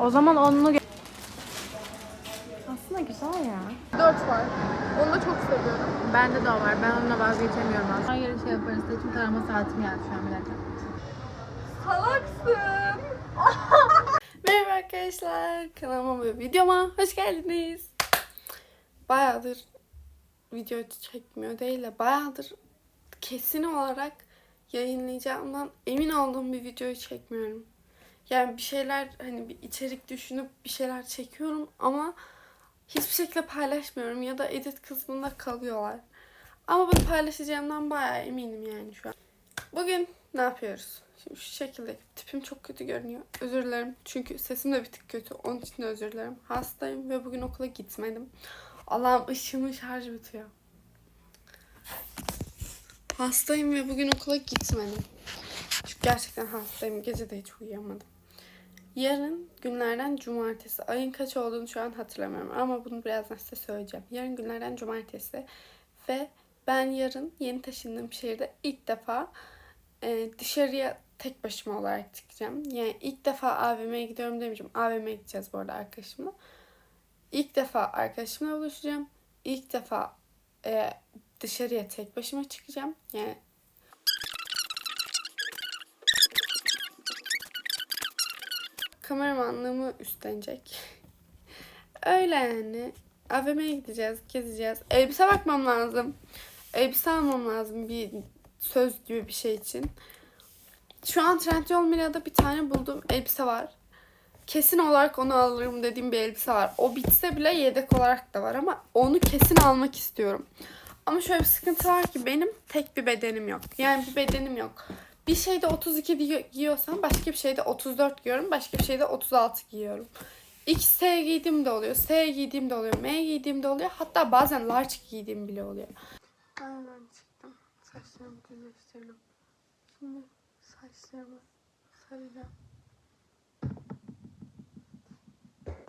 O zaman onu gö- Aslında güzel ya. Dört var. Onu da çok seviyorum. Bende de o var. Ben onunla vazgeçemiyorum aslında. Yere şey yaparız. Saçım tarama saatim geldi şu an bir dakika. Salaksın. Merhaba arkadaşlar. Kanalıma ve videoma hoş geldiniz. Bayağıdır video çekmiyor değil de bayağıdır kesin olarak yayınlayacağımdan emin olduğum bir videoyu çekmiyorum. Yani bir şeyler hani bir içerik düşünüp bir şeyler çekiyorum ama hiçbir şekilde paylaşmıyorum ya da edit kısmında kalıyorlar. Ama bunu paylaşacağımdan bayağı eminim yani şu an. Bugün ne yapıyoruz? Şimdi şu şekilde tipim çok kötü görünüyor. Özür dilerim. Çünkü sesim de bir tık kötü. Onun için de özür dilerim. Hastayım ve bugün okula gitmedim. Allah'ım ışığımın şarjı bitiyor. Hastayım ve bugün okula gitmedim. Çünkü gerçekten hastayım. Gece de hiç uyuyamadım. Yarın günlerden cumartesi. Ayın kaç olduğunu şu an hatırlamıyorum ama bunu birazdan size söyleyeceğim. Yarın günlerden cumartesi ve ben yarın yeni taşındığım şehirde ilk defa e, dışarıya tek başıma olarak çıkacağım. Yani ilk defa AVM'ye gidiyorum demeyeceğim. AVM'ye gideceğiz bu arada arkadaşımla. İlk defa arkadaşımla buluşacağım. İlk defa e, dışarıya tek başıma çıkacağım. Yani kameramanlığımı üstlenecek. Öyle yani. AVM'ye gideceğiz, gezeceğiz. Elbise bakmam lazım. Elbise almam lazım bir söz gibi bir şey için. Şu an Trendyol Mila'da bir tane bulduğum elbise var. Kesin olarak onu alırım dediğim bir elbise var. O bitse bile yedek olarak da var ama onu kesin almak istiyorum. Ama şöyle bir sıkıntı var ki benim tek bir bedenim yok. Yani bir bedenim yok. Bir şeyde 32 giy- giyiyorsam başka bir şeyde 34 giyiyorum. Başka bir şeyde 36 giyiyorum. XS giydiğim de oluyor. S giydiğim de oluyor. M giydiğim de oluyor. Hatta bazen large giydiğim bile oluyor. Aynen çıktım. Saçlarımı düzleştirdim. Şimdi saçlarımı saracağım.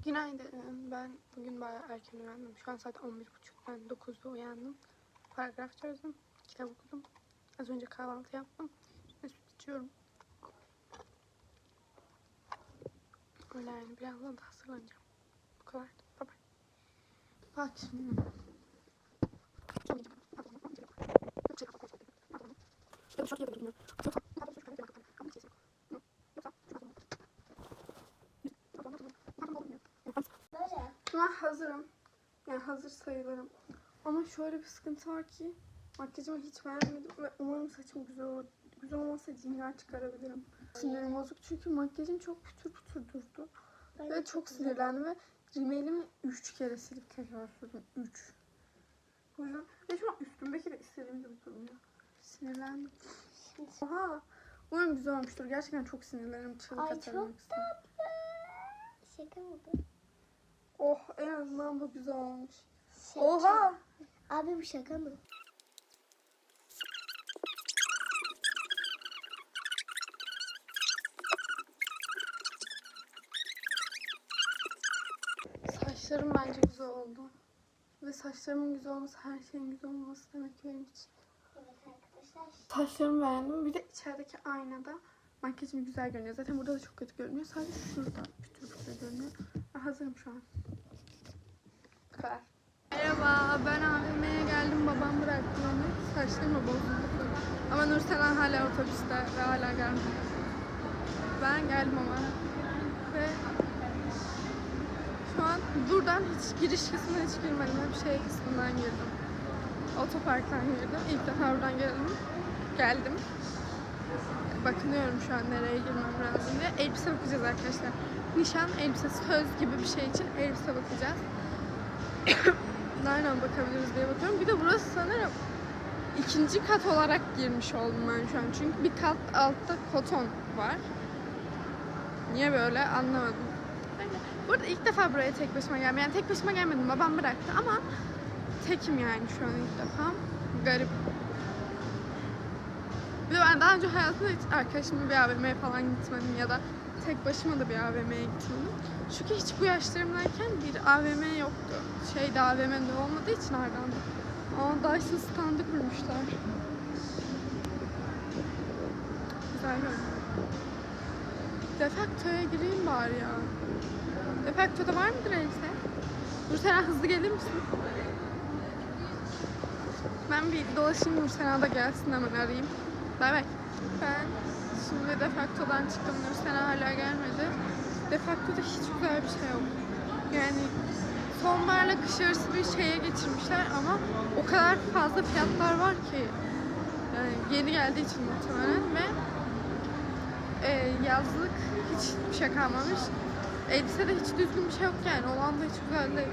Günaydın. Ben bugün bayağı erken uyandım. Şu an saat 11.30. Ben 9'da uyandım. Paragraf çözdüm. Kitap okudum. Az önce kahvaltı yaptım. İçiyorum. Öyle yani birazdan da hazırlanacağım. Bu kadar. Bye bye. Bak şimdi. Ben hazırım. Yani hazır sayılırım. Ama şöyle bir sıkıntı var ki makyajımı hiç beğenmedim ve umarım saçım güzel olur. Güzel olmazsa cingar çıkarabilirim. Sinirim bozuk çünkü makyajım çok pütür pütür durdu. Ve çok sinirlendim ve rimelimi 3 kere silip tekrar sürdüm. 3. O yüzden ve şu an üstümdeki de istediğim gibi durmuyor. Sinirlendim. Oha. Umarım güzel olmuştur. Gerçekten çok sinirlerim. Çığlık Ay, çok ikisine. Şaka mı bu? Oh en azından bu güzel olmuş. Şaka. Oha. Abi bu şaka mı? Saçlarım bence güzel oldu. Ve saçlarımın güzel olması her şeyin güzel olması demek benim için. Evet arkadaşlar. Saçlarımı beğendim. Bir de içerideki aynada makyajım güzel görünüyor. Zaten burada da çok kötü görünüyor. Sadece şurada pütür pütür görünüyor. Ben hazırım şu an. Bu kadar. Merhaba, ben AVM'ye geldim. Babam bıraktı onu. Saçlarım da bozuldu. Ama Nurselen hala otobüste ve hala gelmedi. Ben geldim ama. Ve şu an buradan hiç giriş kısmına hiç girmedim. Hep şey kısmından girdim. Otoparktan girdim. İlk defa buradan geldim. Geldim. Bakınıyorum şu an nereye girmem lazım diye. Elbise bakacağız arkadaşlar. Nişan elbisesi söz gibi bir şey için elbise bakacağız. Nereden bakabiliriz diye bakıyorum. Bir de burası sanırım ikinci kat olarak girmiş oldum ben şu an. Çünkü bir kat altta koton var. Niye böyle anlamadım. Öyle. Burada ilk defa buraya tek başıma geldim. Yani tek başıma gelmedim. Babam bıraktı ama tekim yani şu an ilk defa. Garip. Bir de ben daha önce hayatımda hiç arkadaşımla bir AVM'ye falan gitmedim ya da tek başıma da bir AVM'ye gitmedim. Çünkü hiç bu yaşlarımdayken bir AVM yoktu. Şeyde AVM'de olmadığı için Ardahan'da. Aa Dyson standı kurmuşlar. Güzel görünüyor. Defakto'ya gireyim bari ya. Defakto'da var mıdır elbise? Nursena hızlı gelir misin? Ben bir dolaşayım Nursena da gelsin hemen arayayım. Bay bay. Ben şimdi Defakto'dan çıktım. Nursena hala gelmedi. Defakto'da hiç güzel bir şey yok. Yani sonbaharla kış arası bir şeye geçirmişler ama o kadar fazla fiyatlar var ki. Yani yeni geldiği için muhtemelen ve e, yazlık hiç bir şey kalmamış. Elbisede hiç düzgün bir şey yok yani. Olan da hiç güzel değil.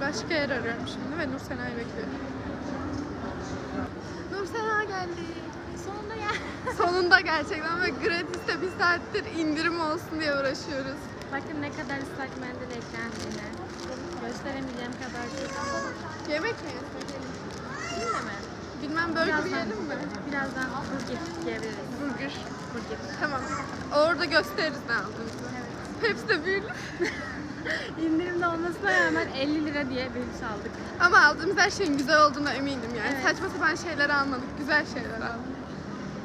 Başka yer arıyorum şimdi ve Nur Sena'yı bekliyorum. Nur Sena geldi. Sonunda ya. Sonunda gerçekten ve gratis'te bir saattir indirim olsun diye uğraşıyoruz. Bakın ne kadar ıslak mendil eklendiğine. Gösteremeyeceğim kadar çok. Yemek mi yesek? Şimdi mi? Bilmem böyle yiyelim mi? Birazdan burger yiyebiliriz. Burger. Tamam. Orada gösteririz ne aldığımızı. Hepsi de büyük. İndirimde olmasına rağmen 50 lira diye bir şey aldık. Ama aldığımız her şeyin güzel olduğuna eminim yani. Evet. Saçma sapan şeyler almadık. Güzel şeyler aldık.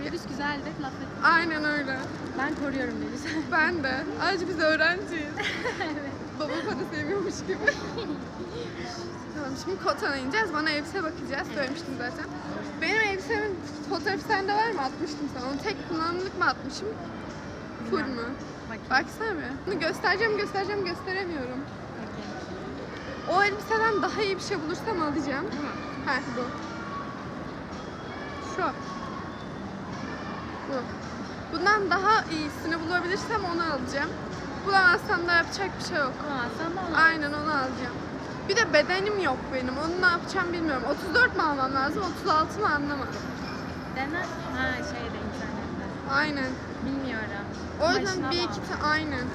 Virüs güzeldir, laf et. Aynen öyle. Ben koruyorum virüsü. Ben de. Ayrıca biz öğrenciyiz. Baba para seviyormuş gibi. Tamam şimdi Kotan'a ineceğiz. Bana elbise bakacağız. Söylemiştim zaten. Benim elbisemin fotoğrafı sende var mı? Atmıştım sana. Onu tek kullanımlık mı atmışım? Full mü? Bakayım. Baksana bir. Bunu göstereceğim göstereceğim gösteremiyorum. O elbiseden daha iyi bir şey bulursam alacağım. Mu? Ha bu. Şu. Bu. Bundan daha iyisini bulabilirsem onu alacağım. Bulamazsam da yapacak bir şey yok. Bulamazsan da onu. Aynen onu alacağım. Bir de bedenim yok benim. Onu ne yapacağım bilmiyorum. 34 mu almam lazım, 36 mı anlamadım. Dene. Ha şeyde internette. Aynen. Bilmiyorum. O yüzden Başına bir bağlı. iki tane aynen.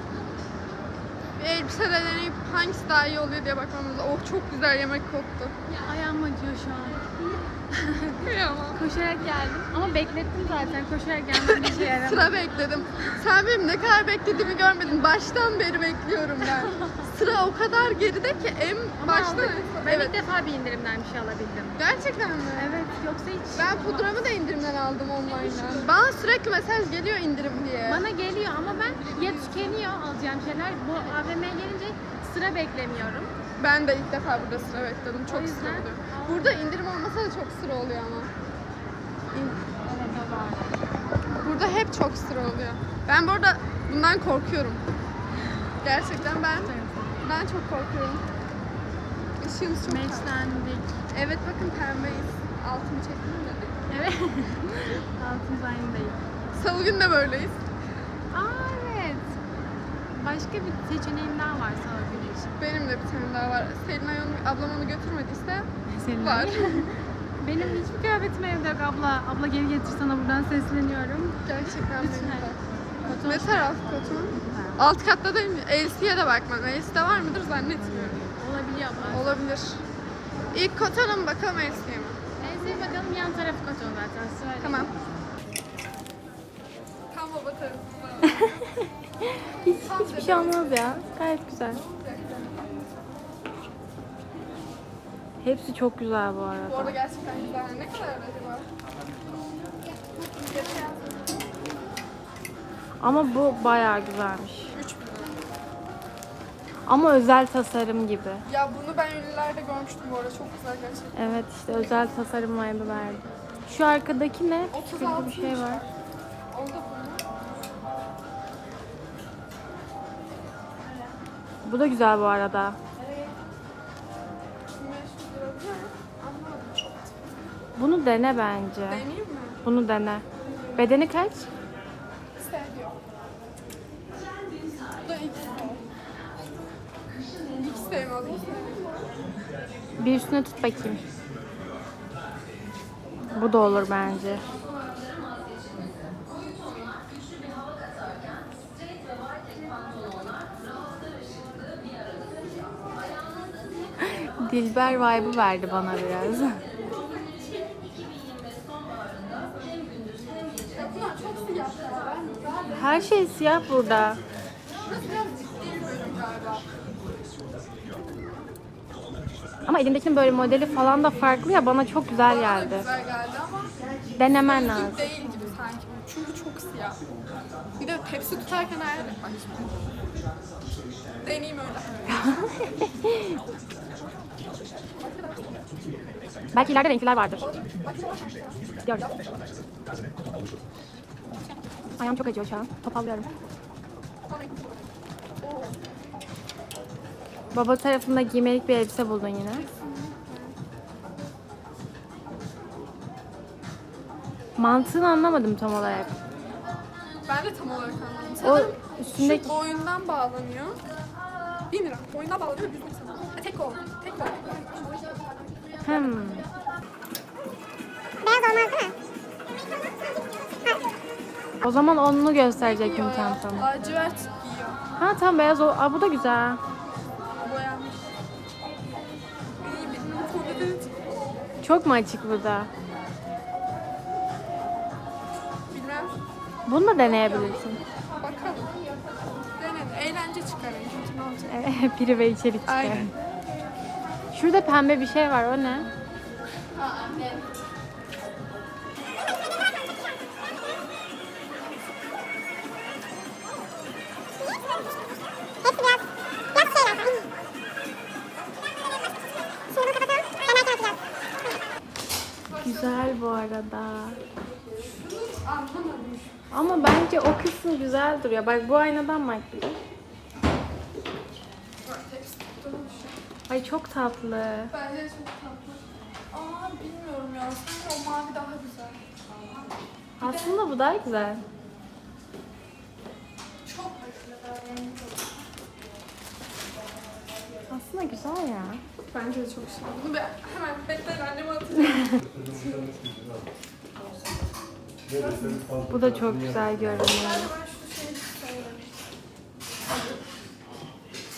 Bir elbise de deneyip hangisi daha iyi oluyor diye bakmamız lazım. Oh çok güzel yemek koktu. Ya ayağım acıyor şu an. Kıyamam. Koşarak geldim. Ama beklettim zaten. Koşarak gelmem bir şey yaramadı. Sıra bekledim. Sen benim ne kadar beklediğimi görmedin. Baştan beri bekliyorum ben. Sıra o kadar geride ki en Ama başta. aldık. Ben ilk defa bir indirimden bir şey alabildim. Gerçekten mi? Evet. Yoksa hiç. Ben pudramı da indirimden aldım online'dan. Bana sürekli mesaj geliyor indirim diye. Bana geliyor ama ben ya tükeniyor alacağım şeyler. Bu AVM'ye gelince sıra beklemiyorum. Ben de ilk defa burada sıra bekledim. Çok yüzden- sıra oluyor. Burada indirim olmasa da çok sıra oluyor ama. İn- Evet o var. Burada hep çok sıra oluyor. Ben bu arada bundan korkuyorum. Gerçekten ben bundan çok korkuyorum. Işığımız çok tatlı. Meçlendik. Evet bakın pembeyiz. Altını çektim de. Evet. Altımız aynı değil. Salı günü de böyleyiz. Aa evet. Başka bir seçeneğim daha var salı günü için. Benim de bir tane daha var. Selinay onu, ablam onu götürmediyse Senin var. Benim hiçbir kıyafetim evde yok abla. Abla geri getir sana buradan sesleniyorum. Gerçekten Lütfen. benim de. Koton Ne taraf Koton? Alt katta mi? Elsi'ye de bakmam. Elsi'de var mıdır zannetmiyorum. olabiliyor abla. Olabilir. İlk Koton'a mı bakalım Elsi'ye mi? Neyse bakalım yan tarafı koton zaten. Söyle. Tamam. Tam baba. Hiç, hiçbir şey olmaz ya. Gayet güzel. Hepsi çok güzel bu Bu arada. arada gerçekten güzel. Ne kadar acaba? Ama bu bayağı güzelmiş. 3 bin lira. Ama özel tasarım gibi. Ya bunu ben ünlülerde görmüştüm bu arada. Çok güzel gerçekten. Evet işte özel tasarım vibe'ı verdi. Şu arkadaki ne? 36 Şurada bir şey var. Onda. Bu da güzel bu arada. 1500 lira değil mi? Anlamadım çok. Bunu dene bence. Deneyeyim mi? Bunu dene. Bedeni kaç? Bu da X o. X sevmez mi? Bir üstüne tut bakayım. Bu da olur bence. Dilber vibe'ı verdi bana biraz. Her şey siyah burada. Burası biraz ciddi bir bölüm galiba. Ama elindekinin böyle modeli falan da farklı ya bana çok güzel Bana da geldi. güzel geldi ama Denemen düzgün lazım. değil gibi sanki. Çünkü çok siyah. Bir de tepsi tutarken et bak şimdi. Deneyeyim öyle. Belki ileride renkliler vardır. Gidiyoruz. Ayağım çok acıyor şu an. Topallıyorum. Baba tarafında giymelik bir elbise buldun yine. Mantığını anlamadım tam olarak. Ben de tam olarak anlamadım. O Sanırım üstündeki şu boyundan bağlanıyor. 1000 lira. Boyundan bağlanıyor ve düzgün sana. Ha, tek kol. Tek kol. hmm. Beyaz olmaz değil mi? O zaman onu gösterecektim Giyiyor ya. çantamı. Lacivert giyiyor. Ha tam beyaz o. Aa, bu da güzel. Çok mu açık bu da? bilmem. Bunu da deneyebilirsin. Bakalım. Denen. Eğlence çıkarın. Kötü ne olacak? Evet, Biri ve içerik çıkar. Aynen. Şurada pembe bir şey var. O ne? Hepsi bu arada. Ama bence o kısmı güzel duruyor. Bak bu aynadan bak bir de. Ay çok tatlı. Bence çok tatlı. Aa bilmiyorum ya. Sanki o mavi daha güzel. Aslında bu daha güzel. Çok Aslında güzel ya. Bence de çok şey. Bunu hemen bekleyin anneme atacağım. Bu da çok güzel görünüyor.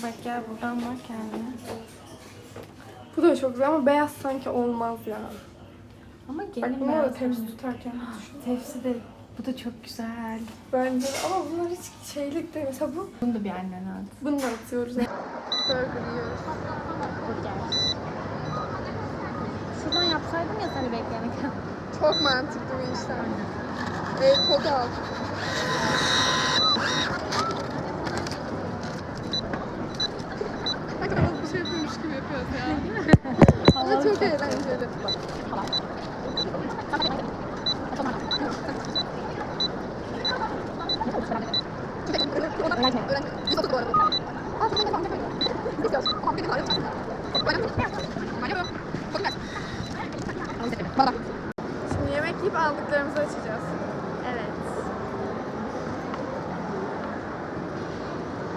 Bak gel buradan bak kendine. Bu da çok güzel ama beyaz sanki olmaz ya. Ama Bak gelin bunu da beyaz. tepsi tutarken. Tepsi de bu da çok güzel. Bence ama bunlar hiç şeylik değil. Mesela bu. Bunu da bir annene at. Bunu da atıyoruz. Burger yiyoruz. Şuradan yapsaydım ya seni bekleyen. Çok mantıklı bir işlem. AirPod al. Hakikaten bir şey yapıyormuş gibi yapıyoruz ya. Ama çok eğlenceli. Şimdi yemek yiyip aldıklarımızı açacağız. Evet.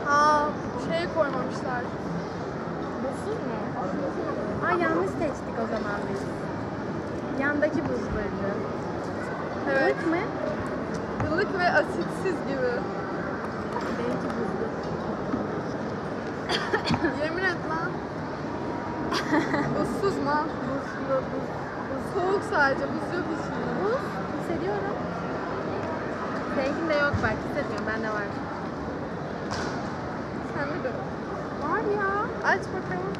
Aa, şey koymamışlar. Buzsuz mu? Aa yanlış seçtik o zaman biz. Yandaki buzları. Evet. Ilık mı? Ilık ve asitsiz gibi. Benimki buzlu. Yemin et lan. Buzsuz mu? Buzlu buz. Soğuk sadece, buz yok içinde. Buz hissediyorum. Seninkinde yok bak hissetmiyorum bende var. Sen de? Var ya. Aç bakalım.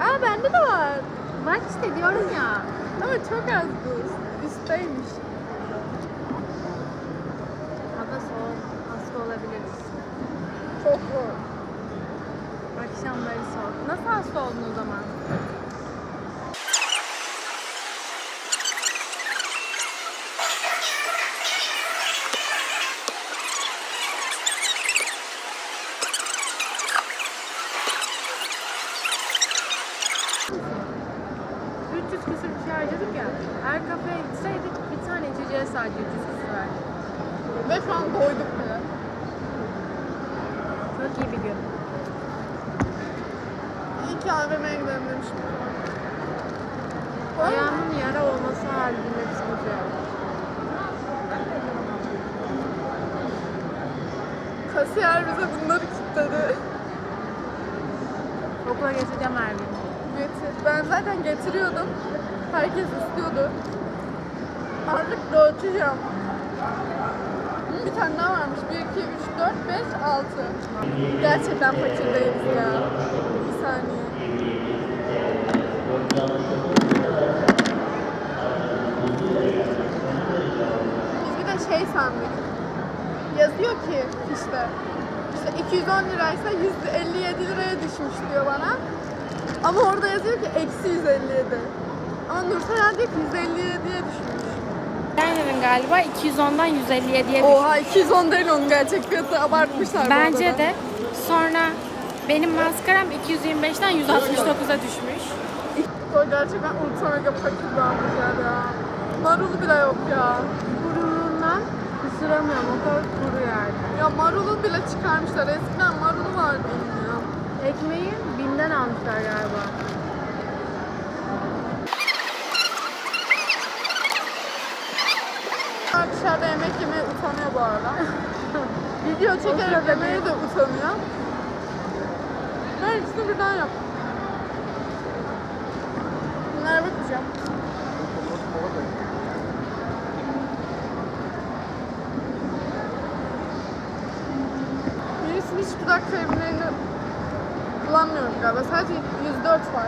Aa bende de var. Bak işte diyorum ya. Ama çok az buz. Üstteymiş. Hava soğuk. Hasta olabiliriz. Çok zor. Akşamları soğuk. Nasıl hasta oldun o zaman? ...300 küsür bir şey harcadık ya. Eğer kafeye gitseydik bir tane içeceğe sadece 300 küsür verdik. Ve şu an doyduk bile. Çok iyi bir gün. İyi ki AVM'ye gidelim demiştim. Ayağımın yara olması halinde sıkıntı yok. Kasiyer bize bunları kilitledi. Okula gün. Getir. Ben zaten getiriyordum. Herkes istiyordu. Artık. Hı, Bir tane daha varmış. 1, 2, 3, 4, 5, 6. Gerçekten fakir değiliz ya. Bir saniye. Biz şey sandık. Yazıyor ki işte işte 210 liraysa 157 liraya düşmüş diyor bana. Ama orada yazıyor ki eksi 157. Ama Nursel diyor ki 157'ye düşmüş. Liner'ın galiba 210'dan 157'ye düştü. Oha 210 değil onun gerçek fiyatı abartmışlar bu Bence arada. de. Sonra benim maskaram 225'ten 169'a düşmüş. O gerçekten ultra mega fakir ya. Marulu bile yok ya. Kuruluğundan ısıramıyorum. O kadar kuru yani. Ya marulu bile çıkarmışlar. Eskiden marulu vardı ya. Ekmeği binden almışlar galiba. Dışarıda yemek yemeye utanıyor bu arada. Video çekerek yemeye de utanıyor. Ben ikisini birden yap. Bunlara bakacağım. Birisinin hiç dudak kalemlerini kullanmıyorum galiba. Sadece 104 var.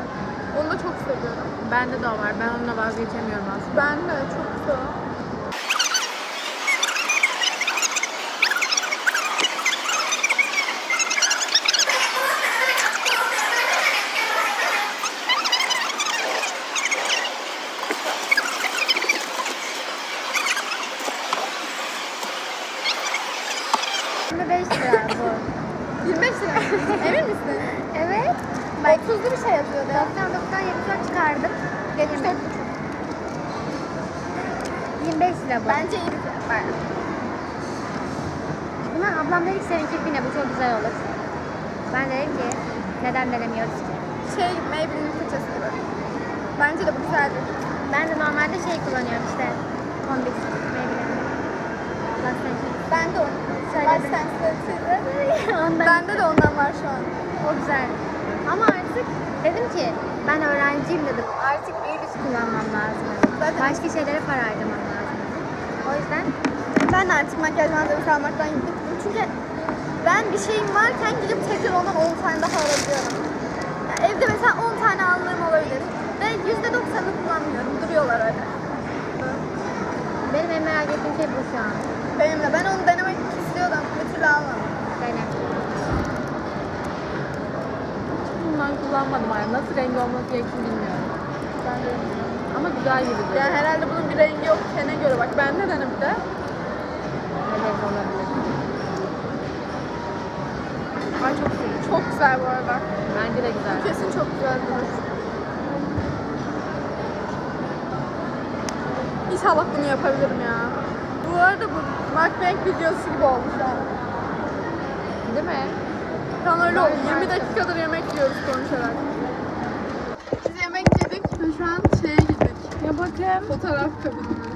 Onu da çok seviyorum. Bende de o var. Ben onunla vazgeçemiyorum aslında. Ben de çok güzel. Şimdi 5 lira bu. 25 lira. Emin misin? evet. Bak tuzlu bir şey yazıyordu. 99'dan 74 çıkardım. Getirdim. 25 lira bu. Bence iyi bir fiyat. Buna ablam dedi ki seninki bine bu çok güzel olur. Ben dedim ki neden denemiyoruz ki? Şey, Maybelline fırçası gibi. Bence de bu güzeldir. Ben de normalde şey kullanıyorum işte. Kombis. Last. Ben de. Söyledim. Ondan. Bende de ondan var şu an. O güzel. Ama artık dedim ki ben öğrenciyim dedim. Artık bir üst kullanmam lazım. Zaten- Başka şeylere para harcamam lazım. O yüzden Ben de artık makyaj malzemesi almaktan gittim. Çünkü ben bir şeyim varken gidip tekrar ondan 10 tane daha alabiliyorum. Ya evde mesela 10 tane aldığım olabilir. Ve %90'ını kullanmıyorum. Duruyorlar öyle. benim en merak ettiğim şey bu şu an. Benim de. Ben onu denemek istiyordum. Bir türlü almadım. Dene. Bundan kullanmadım hala. Nasıl rengi olması gerektiğini bilmiyorum. Ben de. Ama güzel gibi duruyor. Yani herhalde bunun bir rengi yok. Kene göre bak. Bende dene bir de. Evet olabilir. Ay çok güzel. Çok güzel bu arada. Bence de güzel. Kesin çok güzel durur. İnşallah bunu yapabilirim ya. Bu arada bu mukbang videosu gibi olmuş yani. Değil mi? Tam öyle oldu. 20 dakikadır yemek yiyoruz konuşarak. Biz yemek yedik ve şu an şeye gittik. Ya bakın. Fotoğraf kabinine.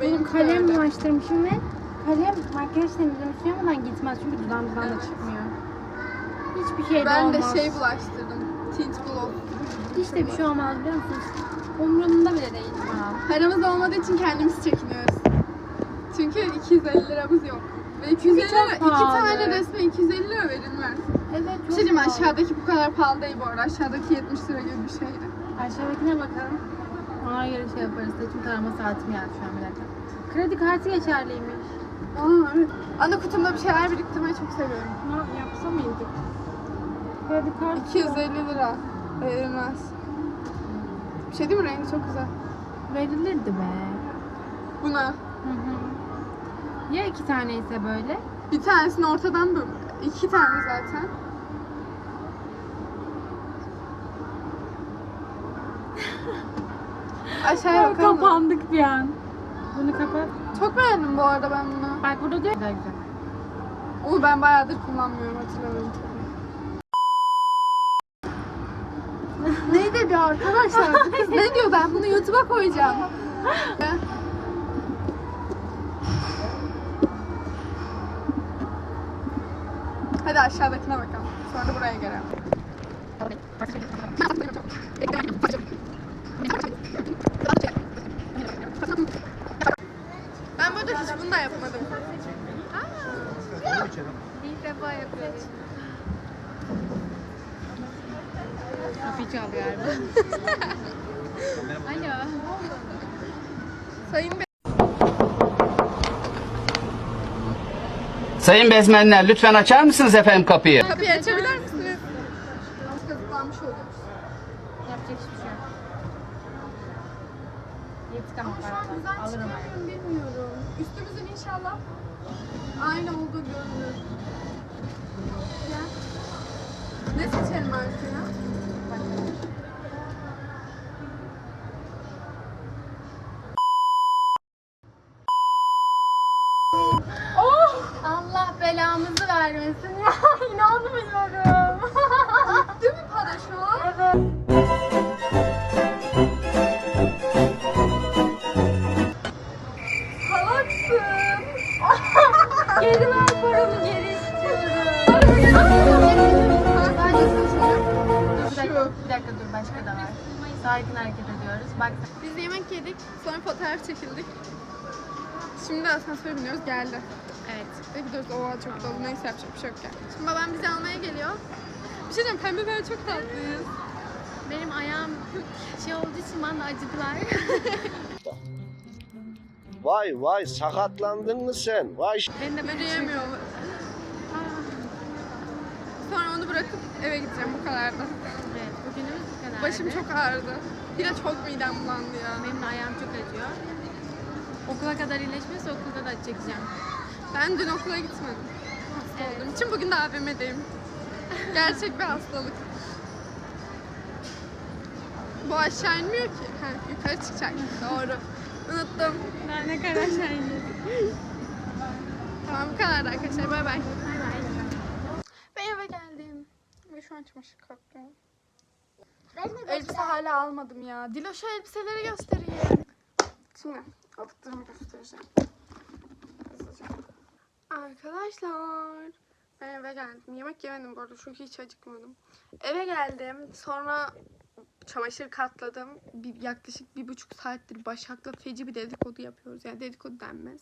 Benim de kalem öyle. bulaştırmışım ve kalem makyaj temizleme suyamadan gitmez çünkü dudağımızdan da çıkmıyor. Hiçbir şey de Ben olmaz. de şey bulaştırdım. Tint gloss. Hiç de bir şey olmaz biliyor musunuz? Umurumda bile değil. Paramız olmadığı için kendimiz çekiniyoruz. Çünkü 250 liramız yok. Ve 250 çok lira, iki tane resme 250 lira verilmez. Evet Bir çok şey diyeyim pahalı. aşağıdaki bu kadar pahalı değil bu arada. Aşağıdaki 70 lira gibi bir şeydi. Aşağıdakine bakalım. Ona göre şey yaparız. Seçim tarama saatim geldi şu an bir dakika. Kredi kartı geçerliymiş. Aa evet. Ana kutumda bir şeyler biriktirmeyi çok seviyorum. Ne yapsa mıydık? Kredi kartı 250 lira verilmez. Bir şey değil mi? Rengi çok güzel. Verilirdi be. Buna. Hı hı. Ya iki tane ise böyle? Bir tanesini ortadan böl. İki tane zaten. Aşağıya bakalım. Kapandık bir an. Bunu kapat. Çok beğendim bu arada ben bunu. Bak burada diyor. Güzel güzel. Onu ben bayağıdır kullanmıyorum hatırlamıyorum. Ne dedi arkadaşlar? Bu kız ne diyor? Ben bunu YouTube'a koyacağım. Hadi aşağıdakine bakalım. Sonra buraya gelelim. Ben burada hiç bunu da yapmadım. İlk defa yapıyoruz. Kapıyı çaldı galiba. Alo. Sayın Bey. Sayın bezmenler lütfen açar mısınız efendim kapıyı? Kapıyı açabilir misiniz? Kazıklanmış oluyoruz. Yapacak hiçbir şey yok. Ama Şu an güzel paralar. Alırım. çıkıyor muyum bilmiyorum. Üstümüzün inşallah aynı olduğu görünür. Gel. Ne seçelim arkaya? Geri ver paramı geri istiyorum. Şu. Bir dakika dur başka da var. Sakin hareket ediyoruz. Bak Biz yemek yedik, sonra fotoğraf çekildik. Şimdi asansöre biniyoruz, geldi. evet. Ve gidiyoruz, oha çok dolu, neyse yapacak bir şey yok yani. Şimdi babam bizi almaya geliyor. Bir şey diyeyim, pembe böyle çok tatlıyız. Benim ayağım şey olduğu için bana acıdılar. Vay vay sakatlandın mı sen? Vay Benim de Yürüyemiyor. Sonra onu bırakıp eve gideceğim, bu kadar da. Evet, bugünümüz bu kadar. Başım çok ağrıdı. Bir de çok midem bulandı ya. Benim de ayağım çok acıyor. Okula kadar iyileşmezse okulda da çekeceğim. Ben dün okula gitmedim. Hasta olduğum için bugün de AVM'deyim. Gerçek bir hastalık. Bu aşağı inmiyor ki. Ha, yukarı çıkacak. Doğru. Unuttum. Ben ne kadar şahidim. Tamam bu kadar arkadaşlar. Bay bay. Ben eve geldim. Ve şu an çamaşır katlıyorum. Elbise hala almadım ya. Diloş'a elbiseleri göstereyim. Şimdi aldıklarımı göstereceğim. Hızlıca. Arkadaşlar. Ben eve geldim. Yemek yemedim bu arada çünkü hiç acıkmadım. Eve geldim. Sonra çamaşır katladım. Bir, yaklaşık bir buçuk saattir Başak'la feci bir dedikodu yapıyoruz. Yani dedikodu denmez.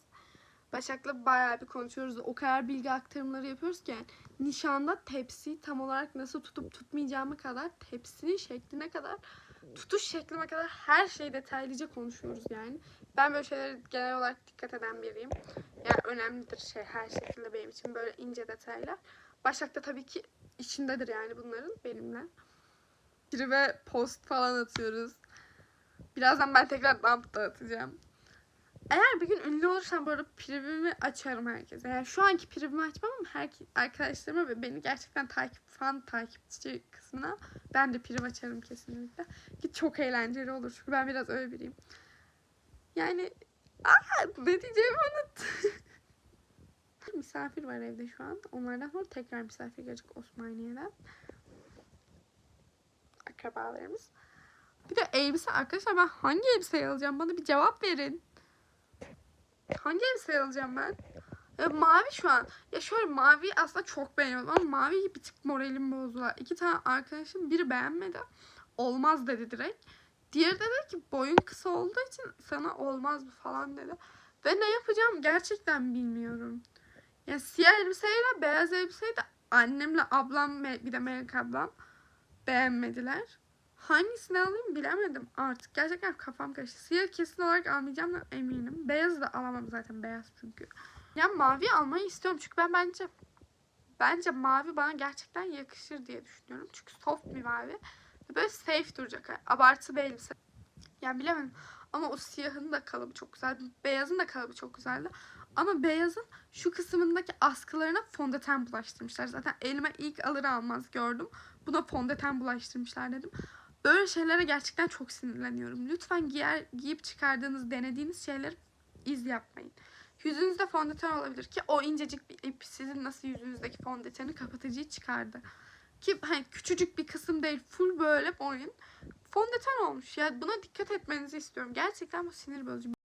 Başak'la bayağı bir konuşuyoruz. O kadar bilgi aktarımları yapıyoruz ki yani nişanda tepsi tam olarak nasıl tutup tutmayacağımı kadar tepsinin şekline kadar tutuş şeklime kadar her şeyi detaylıca konuşuyoruz yani. Ben böyle şeylere genel olarak dikkat eden biriyim. Yani önemlidir şey her şekilde benim için böyle ince detaylar. Başak da tabii ki içindedir yani bunların benimle. Ve post falan atıyoruz. Birazdan ben tekrar dump da atacağım. Eğer bir gün ünlü olursam bu arada privimi açarım herkese. Yani şu anki privimi açmam ama her arkadaşlarıma ve beni gerçekten takip fan takipçi kısmına ben de priv açarım kesinlikle. Ki çok eğlenceli olur çünkü ben biraz öyle biriyim. Yani aa, ne diyeceğimi unuttum. misafir var evde şu an. Onlardan sonra tekrar misafir gelecek Osmaniye'den. Akrabalarımız. Bir de elbise arkadaşlar ben hangi elbiseyi alacağım? Bana bir cevap verin. Hangi elbise alacağım ben? Ya mavi şu an. Ya şöyle mavi aslında çok beğeniyorum ama mavi bir tık moralim bozdular. İki tane arkadaşım biri beğenmedi. Olmaz dedi direkt. Diğeri de dedi ki boyun kısa olduğu için sana olmaz bu falan dedi. Ve ne yapacağım gerçekten bilmiyorum. Ya siyah elbiseyle beyaz elbiseyi de annemle ablam bir de Melek ablam beğenmediler. Hangisini alayım bilemedim artık. Gerçekten kafam karıştı. Siyah kesin olarak almayacağım eminim. Beyazı da alamam zaten beyaz çünkü. Ya mavi almayı istiyorum çünkü ben bence bence mavi bana gerçekten yakışır diye düşünüyorum. Çünkü soft bir mavi. Böyle safe duracak. Yani abartı bir. Yani bilemedim. Ama o siyahın da kalıbı çok güzel. Beyazın da kalıbı çok güzeldi. Ama beyazın şu kısmındaki askılarına fondöten bulaştırmışlar. Zaten elime ilk alır almaz gördüm. Buna fondöten bulaştırmışlar dedim. Böyle şeylere gerçekten çok sinirleniyorum. Lütfen giyer, giyip çıkardığınız, denediğiniz şeyleri iz yapmayın. Yüzünüzde fondöten olabilir ki o incecik bir ip sizin nasıl yüzünüzdeki fondöteni kapatıcıyı çıkardı. Ki hani küçücük bir kısım değil full böyle boyun fondöten olmuş. Ya buna dikkat etmenizi istiyorum. Gerçekten bu sinir bozucu.